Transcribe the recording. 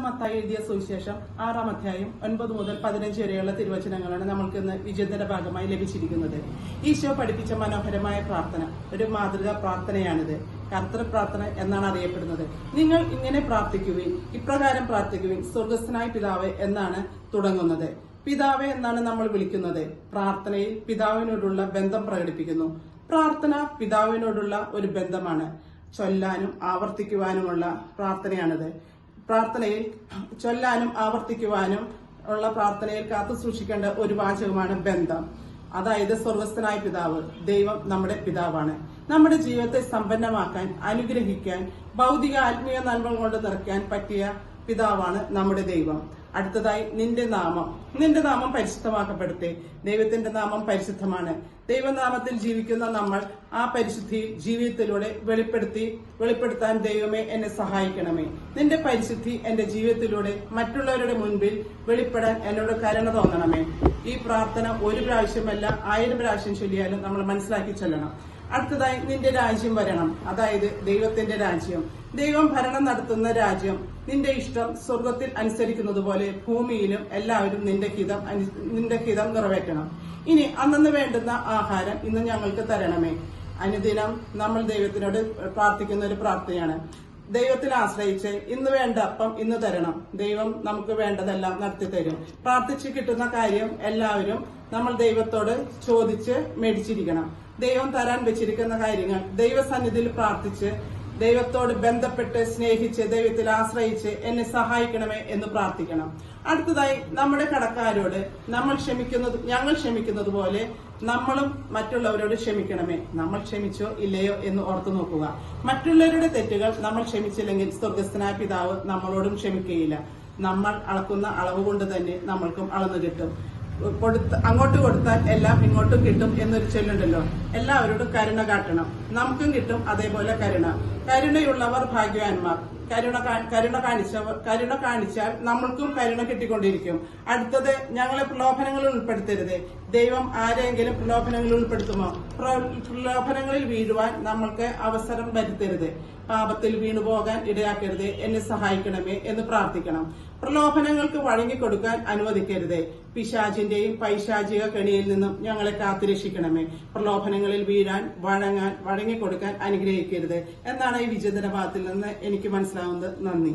മത്തായി എഴുതിയ സുവിശേഷം ആറാം അധ്യായം ഒൻപത് മുതൽ പതിനഞ്ച് വരെയുള്ള തിരുവചനങ്ങളാണ് നമ്മൾക്ക് ഇന്ന് വിജയത്തിന്റെ ഭാഗമായി ലഭിച്ചിരിക്കുന്നത്. ഈശോ പഠിപ്പിച്ച മനോഹരമായ പ്രാർത്ഥന ഒരു മാതൃകാ പ്രാർത്ഥനയാണിത്. കർത്തൃ പ്രാർത്ഥന എന്നാണ് അറിയപ്പെടുന്നത്. നിങ്ങൾ ഇങ്ങനെ പ്രാർത്ഥിക്കുവിൻ ഇപ്രകാരം പ്രാർത്ഥിക്കുവിൻ സ്വർഗസ്ഥനായ പിതാവ് എന്നാണ് തുടങ്ങുന്നത്. പിതാവ് എന്നാണ് നമ്മൾ വിളിക്കുന്നത്. പ്രാർത്ഥനയിൽ പിതാവിനോടുള്ള ബന്ധം പ്രകടിപ്പിക്കുന്നു. പ്രാർത്ഥന പിതാവിനോടുള്ള ഒരു ബന്ധമാണ്. ചൊല്ലാനും ആവർത്തിക്കുവാനുമുള്ള പ്രാർത്ഥനയാണിത്. പ്രാർത്ഥനയിൽ ചൊല്ലാനും ആവർത്തിക്കുവാനും ഉള്ള പ്രാർത്ഥനയിൽ കാത്തു സൂക്ഷിക്കേണ്ട ഒരു വാചകമാണ് ബന്ധം. അതായത് സ്വർഗസ്ഥനായ പിതാവ് ദൈവം നമ്മുടെ പിതാവാണ്. നമ്മുടെ ജീവിതത്തെ സമ്പന്നമാക്കാൻ അനുഗ്രഹിക്കാൻ ഭൗതിക ആത്മീയ നന്മ കൊണ്ട് നിറയ്ക്കാൻ പറ്റിയ പിതാവാണ് നമ്മുടെ ദൈവം. അടുത്തതായി നിന്റെ നാമം. നിന്റെ നാമം പരിശുദ്ധമാക്കപ്പെടുത്തെ. ദൈവത്തിന്റെ നാമം പരിശുദ്ധമാണ്. ദൈവനാമത്തിൽ ജീവിക്കുന്ന നമ്മൾ ആ പരിശുദ്ധി ജീവിതത്തിലൂടെ വെളിപ്പെടുത്തി വെളിപ്പെടുത്താൻ ദൈവമേ എന്നെ സഹായിക്കണമേ. നിന്റെ പരിശുദ്ധി എന്റെ ജീവിതത്തിലൂടെ മറ്റുള്ളവരുടെ മുൻപിൽ വെളിപ്പെടാൻ എന്നോട് കരുണ തോന്നണമേ. ഈ പ്രാർത്ഥന ഒരു പ്രാവശ്യമല്ല ആയിരം പ്രാവശ്യം ചൊല്ലിയാലും നമ്മൾ മനസ്സിലാക്കി ചൊല്ലണം. അടുത്തതായി നിന്റെ രാജ്യം വരണം. അതായത് ദൈവത്തിന്റെ രാജ്യം. ദൈവം ഭരണം നടത്തുന്ന രാജ്യം. നിന്റെ ഇഷ്ടം സ്വർഗത്തിൽ അനുസരിക്കുന്നത് പോലെ ഭൂമിയിലും എല്ലാവരും നിന്റെ ഹിതം നിന്റെ ഹിതം നിറവേറ്റണം. ഇനി അന്നു വേണ്ടുന്ന ആഹാരം ഇന്ന് ഞങ്ങൾക്ക് തരണമേ. അനുദിനം നമ്മൾ ദൈവത്തിനോട് പ്രാർത്ഥിക്കുന്ന ഒരു പ്രാർത്ഥനയാണ്. ദൈവത്തിൽ ആശ്രയിച്ച് ഇന്ന് വേണ്ട അപ്പം ഇന്ന് തരണം. ദൈവം നമുക്ക് വേണ്ടതെല്ലാം നടത്തി തരും. പ്രാർത്ഥിച്ച് കിട്ടുന്ന കാര്യം എല്ലാവരും നമ്മൾ ദൈവത്തോട് ചോദിച്ച് മേടിച്ചിരിക്കണം. ദൈവം തരാൻ വെച്ചിരിക്കുന്ന കാര്യങ്ങൾ ദൈവസന്നിധിയിൽ പ്രാർത്ഥിച്ച് ദൈവത്തോട് ബന്ധപ്പെട്ട് സ്നേഹിച്ച് ദൈവത്തിൽ ആശ്രയിച്ച് എന്നെ സഹായിക്കണമേ എന്ന് പ്രാർത്ഥിക്കണം. അടുത്തതായി നമ്മുടെ കടക്കാരോട് നമ്മൾ ക്ഷമിക്കുന്നത് ഞങ്ങൾ ക്ഷമിക്കുന്നത് പോലെ നമ്മളും മറ്റുള്ളവരോട് ക്ഷമിക്കണമേ. നമ്മൾ ക്ഷമിച്ചോ ഇല്ലയോ എന്ന് ഓർത്തു നോക്കുക. മറ്റുള്ളവരുടെ തെറ്റുകൾ നമ്മൾ ക്ഷമിച്ചില്ലെങ്കിൽ സ്വർഗസ്ഥനായ പിതാവ് നമ്മളോടും ക്ഷമിക്കുകയില്ല. നമ്മൾ അളക്കുന്ന അളവ് കൊണ്ട് തന്നെ നമ്മൾക്കും അളന്നു കിട്ടും. കൊടുത്ത അങ്ങോട്ട് കൊടുത്താൽ എല്ലാം ഇങ്ങോട്ടും കിട്ടും എന്നൊരു ചൊല്ലുണ്ടല്ലോ. എല്ലാവരോടും കരുണ കാട്ടണം. നമുക്കും കിട്ടും അതേപോലെ കരുണ. കരുണയുള്ളവർ ഭാഗ്യവാന്മാർ. കരുണ കരുണ കാണിച്ചവർ കരുണ കാണിച്ചാൽ നമ്മൾക്കും കരുണ കിട്ടിക്കൊണ്ടിരിക്കും. അടുത്തത് ഞങ്ങളെ പ്രലോഭനങ്ങളിൽ ഉൾപ്പെടുത്തരുത്. ദൈവം ആരെങ്കിലും പ്രലോഭനങ്ങളിൽ ഉൾപ്പെടുത്തുമോ? പ്രലോഭനങ്ങളിൽ വീഴുവാൻ നമ്മൾക്ക് അവസരം വരുത്തരുത്. പാപത്തിൽ വീണുപോകാൻ ഇടയാക്കരുത്. എന്നെ സഹായിക്കണമേ എന്ന് പ്രാർത്ഥിക്കണം. പ്രലോഭനങ്ങൾക്ക് വഴങ്ങിക്കൊടുക്കാൻ അനുവദിക്കരുത്. പിശാചിന്റെയും പൈശാചിക കെണിയിൽ നിന്നും ഞങ്ങളെ കാത്തുരക്ഷിക്കണമേ. പ്രലോഭനങ്ങളിൽ വീഴാൻ വഴങ്ങാൻ വഴങ്ങിക്കൊടുക്കാൻ അനുഗ്രഹിക്കരുത്. എന്നാണ് ഈ വിചിന്തന ഭാഗത്തിൽ നിന്ന് എനിക്ക് മനസ്സിലാവുന്നത്. നന്ദി.